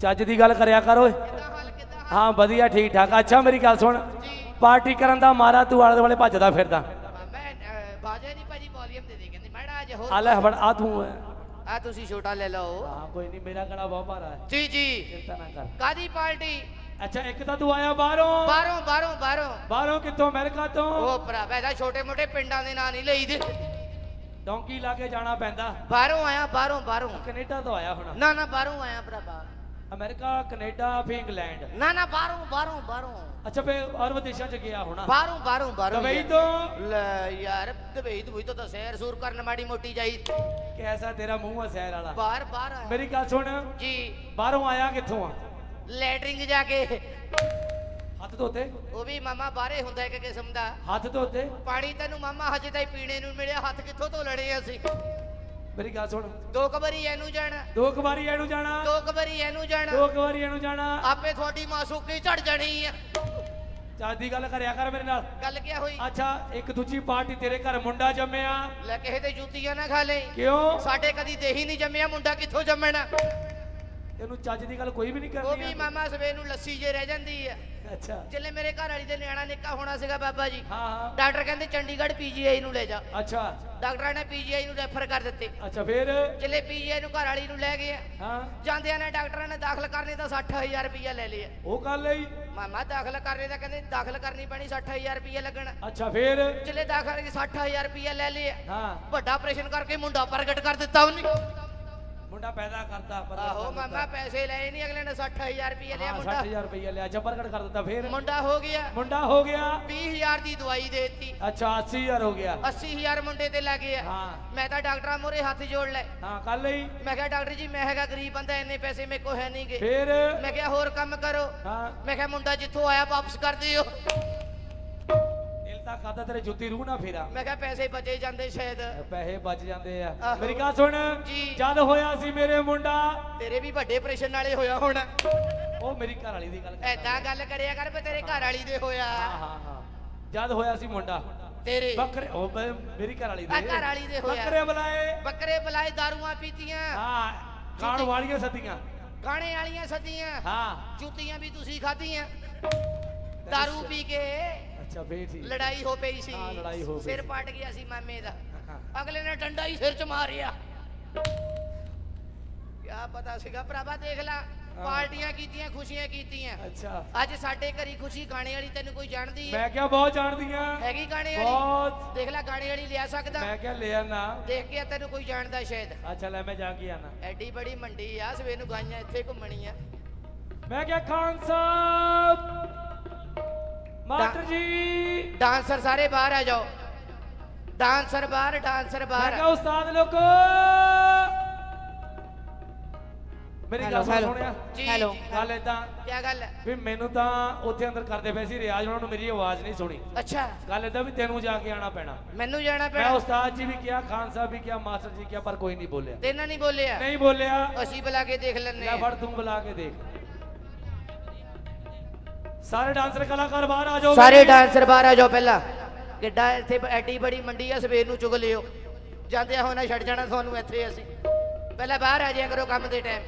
ਚੱਜ ਦੀ ਗੱਲ ਕਰਿਆ ਕਰ ਓਏ। ਹਾਂ ਵਧੀਆ ਠੀਕ ਠਾਕ ਅੱਛਾ ਮੇਰੀ ਗੱਲ ਸੁਣ। ਪਾਰਟੀ ਕਰਨ ਦਾ ਮਾਰਾ ਤੂੰ ਆਲੇ ਦੁਆਲੇ ਭੱਜਦਾ ਫਿਰਦਾ। ਮੈਂ ਬਾਜਾ ਨਹੀਂ ਭਾਜੀ ਵੋਲੀਅਮ ਦੇ ਦੇ ਕਹਿੰਦੇ ਮੈਡਾ ਅੱਜ ਹੋਰ ਆ ਲੈ ਫੜ ਆ ਤੂੰ। ਆ ਤੁਸੀਂ ਛੋਟਾ ਲੈ ਲਓ। ਹਾਂ ਕੋਈ ਨਹੀਂ ਮੇਰਾ ਗਲਾ ਬਹੁਤ ਭਾਰਾ ਹੈ। ਜੀ ਜੀ। ਚਿੰਤਾ ਨਾ ਕਰ। ਕਾਦੀ ਪਾਰਟੀ? ਅੱਛਾ ਇੱਕ ਤਾਂ ਤੂੰ ਆਇਆ ਬਾਹਰੋਂ। ਬਾਹਰੋਂ ਬਾਹਰੋਂ ਬਾਹਰੋਂ। ਬਾਹਰੋਂ ਕਿੱਥੋਂ ਅਮਰੀਕਾ ਤੋਂ? ਉਹ ਭਰਾਵਾ ਇਹਦਾ ਛੋਟੇ ਮੋਟੇ ਪਿੰਡਾਂ ਦੇ ਨਾਂ ਨਹੀਂ ਲਈਦੇ ਡੌਂਕੀ ਲਾ ਕੇ ਜਾਣਾ ਪੈਂਦਾ। ਬਾਹਰੋਂ ਆਇਆ ਬਾਹਰੋਂ ਬਾਹਰੋਂ। ਕੈਨੇਡਾ ਤੋਂ ਆਇਆ ਹੁਣ। ਨਾ ਨਾ ਬਾਹਰੋਂ ਆਇਆ ਭਰਾਵਾ। ਅਮਰੀਕਾ ਕੈਨੇਡਾ ਫਿਰ ਇੰਗਲੈਂਡ। ਨਾ ਨਾ ਬਾਹਰੋਂ ਬਾਹਰੋਂ ਬਾਹਰੋਂ। ਅੱਛਾ ਫੇ ਅਰਬ ਦੇਸ਼ਾਂ ਚ ਗਿਆ ਹੋਣਾ। ਬਾਹਰੋਂ ਬਾਹਰੋਂ ਬਾਹਰੋਂ ਦੁਬਈ। ਤੋਂ? ਲੈ ਯਾਰ ਦੁਬਈ ਦੁਬਈ ਤੋਂ ਤਾਂ ਸੈਰ ਸੂਰ ਕਰਨ ਮਾੜੀ ਮੋਟੀ ਜਾਈ। ਕੈਸਾ ਤੇਰਾ ਮੂੰਹ ਆ ਸੈਰ ਵਾਲਾ? ਬਾਹਰ ਬਾਹਰ ਮੇਰੀ ਗੱਲ ਸੁਣ। ਜੀ। ਬਾਹਰੋਂ ਆਇਆ ਕਿੱਥੋਂ ਆ? ਲੈਟਰਿੰਗ ਜਾ ਕੇ। ਹੱਥ ਧੋਤੇ? ਉਹ ਵੀ ਮਾਮਾ ਬਾਹਰੇ ਹੁੰਦਾ ਇੱਕ ਕਿਸਮ ਦਾ। ਹੱਥ ਧੋਤੇ? ਪਾਣੀ ਤੈਨੂੰ ਮਾਮਾ ਹਜੇ ਤਾਈ ਪੀਣੇ ਨੂੰ ਮਿਲਿਆ। ਹੱਥ ਕਿੱਥੋਂ ਧੋ ਲੈਣੇ ਅਸੀਂ? ਮੇਰੀ ਗੱਲ ਸੁਣ। ਦੋ ਕੁ ਵਾਰੀ ਇਹਨੂੰ ਜਾਣਾ। ਦੋ ਕੁ ਵਾਰੀ ਇਹਨੂੰ ਜਾਣਾ। ਦੋ ਕੁ ਵਾਰੀ ਇਹਨੂੰ ਜਾਣਾ। ਦੋ ਕੁ ਵਾਰੀ ਇਹਨੂੰ ਜਾਣਾ। ਆਪੇ ਤੁਹਾਡੀ ਮਾਸੂਕੀ ਝੜ ਜਾਣੀ ਆ। ਚੱਜ ਦੀ ਗੱਲ ਕਰਿਆ ਕਰ ਮੇਰੇ ਨਾਲ। ਗੱਲ ਕੀ ਹੋਈ? ਅੱਛਾ ਇੱਕ ਦੂਜੀ ਪਾਰਟੀ ਤੇਰੇ ਘਰ ਮੁੰਡਾ ਜੰਮਿਆ। ਲੈ ਕਿਸੇ ਤੇ ਜੁੱਤੀਆਂ ਨਾ ਖਾ ਲੈ। ਕਿਉਂ? ਸਾਡੇ ਕਦੀ ਦੇਹੀ ਨਹੀਂ ਜੰਮਿਆ ਮੁੰਡਾ ਕਿੱਥੋਂ ਜੰਮਣਾ? ਤੈਨੂੰ ਚੱਜ ਦੀ ਗੱਲ ਕੋਈ ਵੀ ਨਹੀਂ ਉਹ ਵੀ ਮਾਮਾ ਸਵੇਰ ਨੂੰ ਲੱਸੀ ਜੇ ਰਹਿ ਜਾਂਦੀ ਆ। ਅੱਛਾ। ਜਿੱਲੇ ਮੇਰੇ ਘਰ ਵਾਲੀ ਦੇ ਨਿਆਣਾ ਨਿੱਕਾ ਹੋਣਾ ਸੀਗਾ ਬਾਬਾ ਜੀ। ਹਾਂ ਹਾਂ। ਡਾਕਟਰ ਕਹਿੰਦੇ ਚੰਡੀਗੜ੍ਹ ਪੀਜੀਆਈ ਨੂੰ ਲੈ ਜਾ। ਅੱਛਾ। ਡਾਕਟਰਾਂ ਨੇ ਪੀਜੀਆਈ ਨੂੰ ਰੈਫਰ ਕਰ ਦਿੱਤੇ। ਅੱਛਾ ਫੇਰ? ਜਿੱਲੇ ਪੀਜੀਆਈ ਨੂੰ ਘਰ ਵਾਲੀ ਨੂੰ ਲੈ ਗਏ ਆ। ਹਾਂ। ਜਾਂਦਿਆਂ ਨੇ ਡਾਕਟਰਾਂ ਨੇ ਦਾਖਲ ਕਰਨੇ ਤਾਂ 60000 ਰੁਪਇਆ ਲੈ ਲਿਆ ਉਹ ਗੱਲ ਲਈ ਮਾਮਾ ਦਾਖਲ ਕਰਨੇ ਦਾ ਕਹਿੰਦੇ ਦਾਖਲ ਕਰਨੀ ਪੈਣੀ 60000 ਰੁਪਇਆ ਲੱਗਣਾ। ਅੱਛਾ ਫੇਰ? ਜਿੱਲੇ ਦਾਖਲ ਕੇ 60000 ਰੁਪਇਆ ਲੈ ਲਿਆ ਹਾਂ। ਵੱਡਾ ਆਪਰੇਸ਼ਨ ਕਰਕੇ ਮੁੰਡਾ ਪ੍ਰਗਟ ਕਰ ਦਿੱਤਾ ਉਹਨੇ। ਮੁੰਡਾ ਪੈਦਾ ਕਰਤਾ ਪਤਾ ਆਹੋ ਮਾਮਾ ਪੈਸੇ ਲਏ ਨਹੀਂ ਅਗਲੇ ਨੇ 60000 ਰੁਪਇਆ ਲਿਆ ਹਾਂ, ਮੁੰਡਾ। 60000 ਰੁਪਇਆ ਲਿਆ ਜਬਰਗੜ ਕਰ ਦਿੱਤਾ ਫੇਰ? ਮੁੰਡਾ ਹੋ ਗਿਆ। ਮੁੰਡਾ ਹੋ ਗਿਆ। 20000 ਦੀ ਦਵਾਈ ਦੇਤੀ। ਅੱਛਾ 80000 ਹੋ ਗਿਆ। 80000 ਮੁੰਡੇ ਤੇ ਲੱਗ ਗਿਆ ਹਾਂ। ਮੈਂ ਤਾਂ ਡਾਕਟਰਾਂ ਮੋਰੇ ਹੱਥ ਜੋੜ ਲੈ ਹਾਂ ਕੱਲ ਲਈ ਮੈਂ ਕਿਹਾ ਡਾਕਟਰ ਜੀ ਮੈਂ ਹੈਗਾ ਗਰੀਬ ਬੰਦਾ ਇੰਨੇ ਪੈਸੇ ਮੇਰੇ ਕੋਲ ਹੈ ਨਹੀਂਗੇ ਫੇਰ? ਮੈਂ ਕਿਹਾ ਹੋਰ ਕੰਮ ਕਰੋ। ਹਾਂ। ਮੈਂ ਕਿਹਾ ਮੁੰਡਾ ਜਿੱਥੋਂ ਆਇਆ ਵਾਪਸ ਕਰ ਦਿਓ। ਦਿਲ ਤਾਂ ਖਾਦਾ ਤੇਰੇ ਜੁੱਤੀ ਰੂਹ ਨਾ ਫੇਰਾ। ਮੈਂ ਕਿਹਾ ਪੈਸੇ ਬਚੇ ਜਾਂਦੇ ਸ਼ਾਇਦ। ਪੈਸੇ ਬਚ ਜਾਂਦੇ ਆ। ਮੇਰੀ ਗੱਲ ਸੁਣ ਜੀ। ਜਦ ਹੋਇਆ ਸੀ ਮੇਰੇ ਮੁੰਡਾ ਤੇਰੇ ਵੀ ਵੱਡੇ ਆਪਰੇਸ਼ਨ ਨਾਲੇ ਹੋਇਆ ਹੋਣਾ। ਉਹ ਮੇਰੀ ਘਰ ਵਾਲੀ ਦੀ ਗੱਲ ਕਰਦਾ। ਐਦਾਂ ਗੱਲ ਕਰਿਆ ਕਰ ਵੀ ਤੇਰੇ ਘਰ ਵਾਲੀ ਦੇ ਹੋਇਆ। ਹਾਂ ਹਾਂ ਹਾਂ। ਜਦ ਹੋਇਆ ਸੀ ਮੁੰਡਾ ਤੇਰੇ। ਬੱਕਰੇ ਉਹ ਮੇਰੀ ਘਰ ਵਾਲੀ ਆ ਦੇ ਘਰ ਵਾਲੀ ਦੇ ਹੋਇਆ। ਬੱਕਰੇ ਬੁਲਾਏ। ਬੱਕਰੇ ਬੁਲਾਏ ਦਾਰੂਆਂ ਪੀਤੀਆਂ। ਹਾਂ ਖਾਣ ਵਾਲੀਆਂ ਸੱਦੀਆਂ। ਗਾਣੇ ਵਾਲੀਆਂ ਸੱਦੀਆਂ। ਹਾਂ। ਜੁੱਤੀਆਂ ਵੀ ਤੁਸੀਂ ਖਾਧੀਆਂ। ਦਾਰੂ ਪੀ ਕੇ ਅੱਛਾ ਫੇਰ ਠੀਕ ਲੜਾਈ ਹੋ ਪਈ ਸੀ। ਹਾਂ, ਲੜਾਈ ਹੋ ਪਈ ਸਿਰ। ਪਟ ਗਿਆ ਸੀ ਮਾਮੇ ਦਾ। ਅਗਲੇ ਨੇ ਡੰਡਾ ਹੀ ਸਿਰ 'ਚ ਮਾਰਿਆ। ਕਿਆ ਪਤਾ ਸੀਗਾ। ਭਰਾਵਾ ਦੇਖ ਲੈ। ਪਾਰਟੀਆਂ ਕੀਤੀਆਂ ਖੁਸ਼ੀਆਂ ਕੀਤੀਆਂ। ਅੱਛਾ। ਅੱਜ ਸਾਡੇ ਘਰੀ ਖੁਸ਼ੀ ਗਾਣੇ ਵਾਲੀ ਤੈਨੂੰ ਕੋਈ ਜਾਣਦੀ ਹੈ? ਮੈਂ ਕਿਹਾ ਬਹੁਤ ਜਾਣਦੀਆਂ। ਹੈਗੀ ਗਾਣੇ ਵਾਲੀ? ਬਹੁਤ। ਦੇਖ ਲੈ ਗਾਣੇ ਵਾਲੀ ਲਿਆ ਸਕਦਾ। ਮੈਂ ਕਿਹਾ ਲਿਆ ਨਾ ਦੇਖ ਕੇ ਤੈਨੂੰ ਕੋਈ ਜਾਣਦਾ ਸ਼ਾਇਦ। ਅੱਛਾ ਲੈ ਮੈਂ ਜਾ ਕੇ ਆਣਾ ਐਡੀ ਬੜੀ ਮੰਡੀ ਆ ਸਵੇਰ ਨੂੰ ਗਾਈਆਂ ਇੱਥੇ ਘੁੰਮਣੀਆਂ। ਮੈਂ ਕਿਹਾ ਖਾਨ ਸਾਹਿਬ ਮਾਸਟਰ ਜੀ। ਡਾਂਸਰ ਸਾਰੇ ਬਾਹਰ ਆ ਜਾਓ। ਡਾਂਸਰ ਬਾਹਰ ਡਾਂਸਰ ਮੈਂ ਬਾਹਰ। ਕਿਹਾ ਉਸਤਾਦ ਲੋਕੋ। ਮੇਰੀ ਗੱਲ ਸੁਣ ਸੁਣਿਆ? ਹੈਲੋ। ਗੱਲ ਏਦਾਂ ਕੀ ਗੱਲ ਵੀ ਮੈਨੂੰ ਤਾਂ ਉੱਥੇ ਅੰਦਰ ਕਰਦੇ ਪਏ ਸੀ ਰਿਆਜ਼ ਉਹਨਾਂ ਨੂੰ ਮੇਰੀ ਆਵਾਜ਼ ਨਹੀਂ ਸੁਣੀ। ਅੱਛਾ। ਗੱਲ ਏਦਾਂ ਵੀ ਤੈਨੂੰ ਜਾ ਕੇ ਆਣਾ ਪੈਣਾ। ਮੈਨੂੰ ਜਾਣਾ ਮੈਂ ਪੈਣਾ। ਉਸਤਾਦ ਜੀ ਵੀ ਕਿਹਾ ਖਾਨ ਸਾਹਿਬ ਵੀ ਕਿਹਾ ਮਾਸਟਰ ਜੀ ਕਿਹਾ ਪਰ ਕੋਈ ਨਹੀਂ ਬੋਲਿਆ। ਤੈਨਾਂ ਨਹੀਂ ਬੋਲਿਆ? ਨਹੀਂ ਬੋਲਿਆ। ਅਸੀਂ ਬੁਲਾ ਕੇ ਦੇਖ ਲੈਣੇ ਲੈ ਫੜ ਤੂੰ ਬੁਲਾ ਕੇ ਦੇਖ। ਸਾਰੇ ਡਾਂਸਰ ਕਲਾਕਾਰ ਬਾਹਰ ਆ ਜਾਓ ਸਾਰੇ ਡਾਂਸਰ ਬਾਹਰ ਆ ਜਾਓ ਪਹਿਲਾਂ। ਕਿੱਡਾ ਇੱਥੇ ਐਡੀ ਬੜੀ ਮੰਡੀ ਆ ਸਵੇਰ ਨੂੰ ਚੁਗ ਲਿਓ। ਜਾਂਦੇ ਆ ਹੋਣਾ ਛੱਡ ਜਾਣਾ ਤੁਹਾਨੂੰ ਇੱਥੇ ਅਸੀਂ। ਪਹਿਲਾਂ ਬਾਹਰ ਆ ਜਾਇਆ ਕਰੋ ਕੰਮ ਦੇ ਟਾਈਮ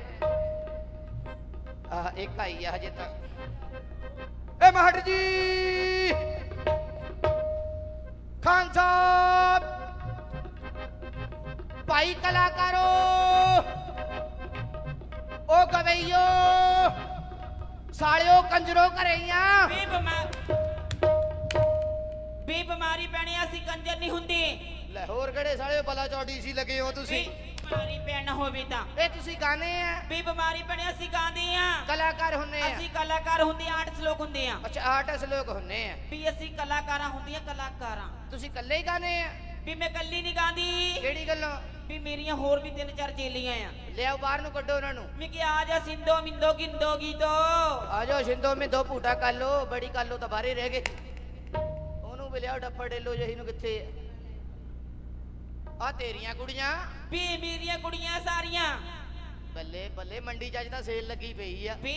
ਆਹ ਇੱਕ ਆਈ ਆ ਹਜੇ ਤੱਕ ਏ ਮਹਟ ਜੀ! ਖਾਨ ਸਾਹਿਬ! ਭਾਈ ਕਲਾਕਾਰੋ! ਓ ਗਵਈਓ! ਸਾਲਿਓ ਕੰਜਰੋ ਘਰਈਆਂ ਵੀ ਬਿਮਾਰ ਵੀ ਬਿਮਾਰੀ ਪੈਣੀ ਅਸੀਂ ਕੰਜਰ ਨਹੀਂ ਹੁੰਦੇ। ਲੈ ਹੋਰ ਕਿਹੜੇ ਸਾਲਿਓ ਬਲਾ ਚੌੜੀ ਸੀ ਲੱਗੇ ਹੋ ਵੀ ਤੁਸੀਂ ਬਿਮਾਰੀ ਪੈਣ ਹੋਵੇ ਤਾਂ। ਇਹ ਤੁਸੀਂ ਗਾਣੇ ਆ? ਵੀ ਬਿਮਾਰੀ ਪੈਣੀ ਅਸੀਂ ਗਾਉਂਦੇ ਆ। ਕਲਾਕਾਰ ਹੁੰਨੇ ਆ। ਅਸੀਂ ਕਲਾਕਾਰ ਹੁੰਦੇ ਆ ਆਰਟਸ ਲੋਕ ਹੁੰਦੇ ਆ। ਅੱਛਾ ਆਰਟਿਸਟ ਲੋਕ ਹੁੰਨੇ ਆ। ਵੀ ਅਸੀਂ ਕਲਾਕਾਰਾਂ ਹੁੰਦੀਆਂ ਕਲਾਕਾਰਾਂ। ਤੁਸੀਂ ਇਕੱਲੇ ਹੀ ਗਾਣੇ ਆ? ਵੀ ਮੈਂ ਕੱਲੀ ਨਹੀਂ ਗਾਉਂਦੀ ਕਿਹੜੀ ਗੱਲੋਂ? ਵੀ ਮੇਰੀਆਂ ਹੋਰ ਵੀ ਤਿੰਨ ਚਾਰ ਚੇਲੀਆਂ ਆ। ਲਿਆਓ ਬਾਹਰ ਨੂੰ ਕੱਢੋ ਉਹਨਾਂ ਨੂੰ। ਮੈਂ ਕਿ ਆ ਜਾ ਸਿੰਦੋ ਮਿੰਦੋ ਗਿੰਦੋ ਗੀਤੋ। ਆ ਜਾਓ ਸ਼ਿੰਦੋ ਮੇ ਦੋ ਭੂਟਾ ਕਰ ਲੋ ਬੜੀ ਕਰ ਲੋ ਤਾਂ ਬਾਹਰੇ ਰਹਿ ਗਏ। ਉਹਨੂੰ ਵੀ ਲਿਆਓ ਡੱਫੜ ਡੇਲੋ ਜਹੀ ਨੂੰ ਕਿੱਥੇ ਆ? ਤੇਰੀਆਂ ਕੁੜੀਆਂ। ਵੀ ਮੇਰੀਆਂ ਕੁੜੀਆਂ ਸਾਰੀਆਂ। ਬੱਲੇ ਬੱਲੇ ਮੰਡੀ ਚ ਅੱਜ ਤਾਂ ਸੇਲ ਲੱਗੀ ਪਈ ਆ। ਵੀ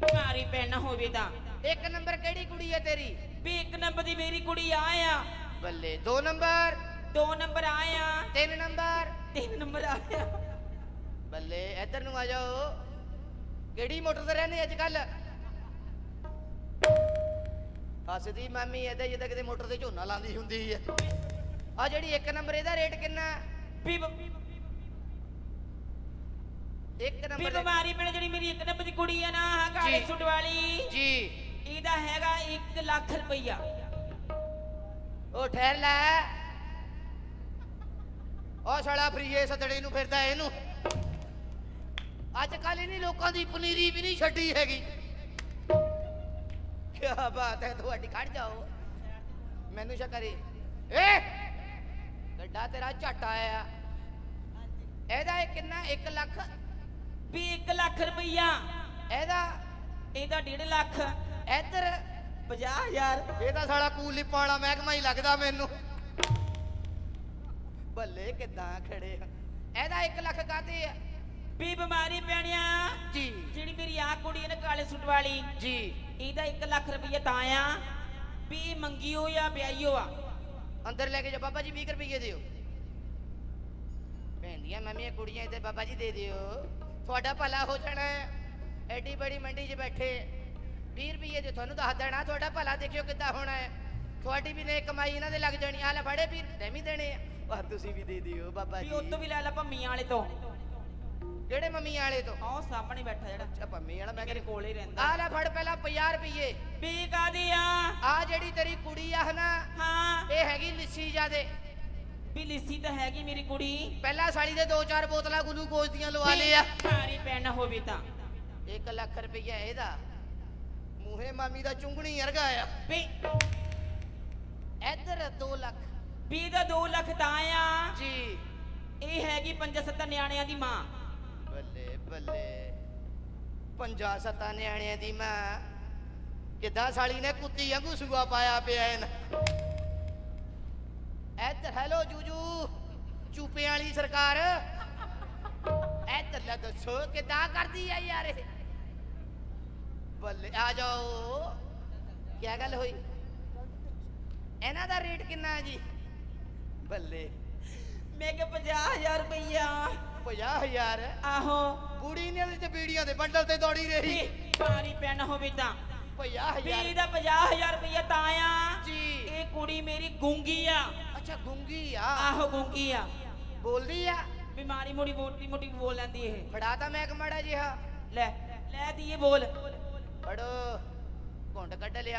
ਬਿਮਾਰੀ ਪੈਣ ਹੋਵੇ ਤਾਂ। ਇੱਕ ਨੰਬਰ ਕਿਹੜੀ ਕੁੜੀ ਆ ਤੇਰੀ? ਵੀ ਇੱਕ ਨੰਬਰ ਦੀ ਮੇਰੀ ਕੁੜੀ ਆ ਆ। ਬੱਲੇ ਦੋ ਨੰਬਰ। ਦੋ ਨੰਬਰ ਆ ਆ। ਤਿੰਨ ਨੰਬਰ। ਤਿੰਨ ਨੰਬਰ ਆ ਆ। ਬੱਲੇ ਇੱਧਰ ਨੂੰ ਆ ਜਾਓ। ਕਿਹੜੀ ਮੋਟਰ ਤੇ ਰਹਿੰਦੇ ਅੱਜ ਕੱਲ ਹੱਸਦੀ ਮਾਮੀ ਇਹਦਾ ਜਿੱਦਾਂ ਕਿਤੇ ਮੋਟਰ ਤੇ ਝੋਨਾ ਲਾਉਂਦੀ ਹੁੰਦੀ ਹੈ ਆ ਜਿਹੜੀ ਇੱਕ ਨੰਬਰ ਇਹਦਾ ਰੇਟ ਕਿੰਨਾ? ਵੀ ਇੱਕ ਨੰਬਰ ਬਿਮਾਰੀ ਪਿੰਡ ਜਿਹੜੀ ਮੇਰੀ ਇੱਕ ਨੰਬਰ ਦੀ ਕੁੜੀ ਆ ਨਾ ਕਾਲੇ। ਸੁੱਟ ਵਾਲੀ। ਜੀ। ਇਹਦਾ ਹੈਗਾ 1 ਲੱਖ ਰੁਪਈਆ। ਉਹ ਠਹਿਰ ਲੈ। ਉਹ ਸਾਲਾ ਫਰੀਏ ਸਤੜੇ ਨੂੰ ਫਿਰਦਾ ਇਹਨੂੰ। ਅੱਜ ਕੱਲ ਇਹਨੇ ਲੋਕਾਂ ਦੀ ਪਨੀਰੀ ਵੀ ਨਹੀਂ ਛੱਡੀ ਹੈਗੀ। ਕੀ ਬਾਤ ਹੈ ਤੁਹਾਡੀ ਖੜ ਜਾਓ। ਮੈਨੂੰ ਸ਼ਕਰੀ ਏ! ਗੱਡਾ ਤੇਰਾ ਝੱਟ ਆਇਆ। ਇਹਦਾ ਇਹ ਕਿੰਨਾ? 1 ਲੱਖ? ਵੀ 1 ਲੱਖ ਰੁਪਈਆ। ਇਹਦਾ? ਇਹਦਾ 1.5 ਲੱਖ। ਇੱਧਰ। 50000 ਇਹ ਤਾਂ ਸਾਲਾ ਕੂਲੀ ਪਾਣਾ ਮਹਿਕਮਾ ਹੀ ਲੱਗਦਾ ਮੈਨੂੰ। ਬੱਲੇ ਕਿਦਾਂ ਖੜੇ ਆ? ਇਹਦਾ 1 ਲੱਖ ਕਾਤੇ ਆ? ਵੀ ਬਿਮਾਰੀ ਪੈਣਿਆ। ਜੀ। ਜਿਹੜੀ ਮੇਰੀ ਆ ਕੁੜੀ ਨਾ ਕਾਲੇ ਸੁੱਟ ਵਾਲੀ ਜੀ। ਇਹਦਾ 1 ਲੱਖ ਰੁਪਈਆ ਤਾਂ ਆ। ਵੀ ਮੰਗੀਓ ਜਾਂ ਵਿਆਹੀਓ ਆ? ਅੰਦਰ ਲੈ ਕੇ ਜਾ ਬਾਬਾ ਜੀ 20 ਰੁਪਏ ਦਿਓ। ਭੈਂਦੀਆਂ ਮੰਮੀਆਂ ਕੁੜੀਆਂ ਇੱਥੇ ਬਾਬਾ ਜੀ ਦੇ ਦਿਓ। ਤੁਹਾਡਾ ਭਲਾ ਹੋ ਜਾਣਾ। ਐਡੀ ਬੜੀ ਮੰਡੀ 'ਚ ਬੈਠੇ। 20 ਰੁਪਏ ਦੇ ਤੁਹਾਨੂੰ ਦੱਸ ਦੇਣਾ ਤੁਹਾਡਾ ਭਲਾ ਦੇਖਿਓ ਕਿੱਦਾਂ ਹੋਣਾ ਹੈ। ਤੁਹਾਡੀ ਵੀ ਨੇ ਕਮਾਈ ਇਹਨਾਂ ਦੇ ਲੱਗ ਜਾਣੀ। ਆ ਲੈ ਫੜੇ ਵੀਰ ਤੈਨੂੰ ਦੇਣੇ ਆ। ਵਾਹ ਤੁਸੀਂ ਵੀ ਦੇ ਦਿਓ ਬਾਬਾ ਵੀ ਜੀ। ਉਤੋਂ ਵੀ ਲੈ ਲੈ ਭੰਮੀਆਂ ਵਾਲੇ ਤੋਂ। ਕਿਹੜੇ ਮੰਮੀ ਵਾਲੇ ਤੋਂ? ਆਹ ਸਾਹਮਣੇ ਬੈਠਾ ਜਿਹੜਾ। ਅੱਛਾ ਪੰਮੀ ਵਾਲਾ ਮੈਂ ਮੇਰੇ ਕੋਲ ਹੀ ਰਹਿੰਦਾ। ਆ ਲੈ ਫੜ ਪਹਿਲਾਂ 50 ਰੁਪਏ ਵੀ ਕਾਦੀ ਆ? ਆ ਜਿਹੜੀ ਤੇਰੀ ਕੁੜੀ ਆ ਨਾ ਹਾਂ। ਇਹ ਹੈਗੀ ਲਿੱਸੀ ਜਾਦੇ। ਵੀ ਲਿੱਸੀ ਤਾਂ ਹੈਗੀ ਮੇਰੀ ਕੁੜੀ। ਪਹਿਲਾਂ ਸਾਲੀ ਦੇ ਦੋ ਚਾਰ ਬੋਤਲਾਂ ਗਲੂਕੋਜ਼ ਦੀਆਂ ਲਵਾ ਲਏ ਆ ਸਾਰੀ ਪੈਣ ਹੋਵੇ ਤਾਂ। 1 ਲੱਖ ਰੁਪਈਆ ਇਹਦਾ। ਮੂਹੇ ਮਾਮੀ ਦਾ ਚੁੰਗਣੀ ਵਰਗਾ ਆ। ਵੀ 20 ਦਾ 2 ਲੱਖ ਤਾਂ ਆ। ਜੀ। ਇਹ ਹੈਗੀ 5-7 ਨਿਆਣਿਆਂ ਦੀ ਮਾਂ। ਬੱਲੇ ਬੱਲੇ। 5-7 ਨਿਆਣਿਆਂ ਦੀ ਮਾਂ। ਕਿਦਾਂ ਸਾਲੀ ਨੇ ਕੁੱਤੀ ਵਾਂਗੂ ਸੁਗਾ ਪਾਇਆ ਪਿਆ ਐਨ ਇੱਧਰ ਹੈਲੋ ਜੂਜੂ। ਚੂਪੇ ਵਾਲੀ ਸਰਕਾਰ। ਇੱਧਰ ਲੈ ਦੱਸੋ ਕਿਦਾਂ ਕਰਦੀ ਆ ਯਾਰ ਇਹ? ਬੱਲੇ ਆ ਜਾਓ। ਕੀ ਗੱਲ ਹੋਈ? ਇਹਨਾਂ ਦਾ ਰੇਟ ਕਿੰਨਾ ਹੈ ਜੀ? ਬੱਲੇ। ਮੈਂ ਕਿ 50000 ਰੁਪਈਆ। 50000 ਆਹੋ। ਬੁੜੀ ਨੇ ਤੇ ਬੀੜੀਆਂ ਦੇ ਬੰਡਲ ਤੇ ਦੌੜੀ ਰਹੀ। ਪਾਣੀ ਪੈਣ ਹੋਵੇ ਤਾਂ। 50000 ਵੀ ਦਾ 50000 ਰੁਪਈਆ ਤਾਂ ਆ। ਜੀ। ਇਹ ਕੁੜੀ ਮੇਰੀ ਗੁੰਗੀ ਆ। ਅੱਛਾ ਗੁੰਗੀ ਆ? ਆਹੋ ਗੁੰਗੀ ਆ। ਬੋਲਦੀ ਆ? ਬਿਮਾਰੀ ਮੋੜੀ ਮੋਟੀ ਮੋਟੀ ਬੋਲ ਲੈਂਦੀ ਇਹ। ਫੜਾ ਤਾਂ ਮੈਂ ਇੱਕ ਮਾੜਾ ਜਿਹਾ। ਲੈ ਲੈ ਦੀਏ ਬੋਲ। ਫੜੋ। ਘੁੰਡ ਕੱਢ ਲਿਆ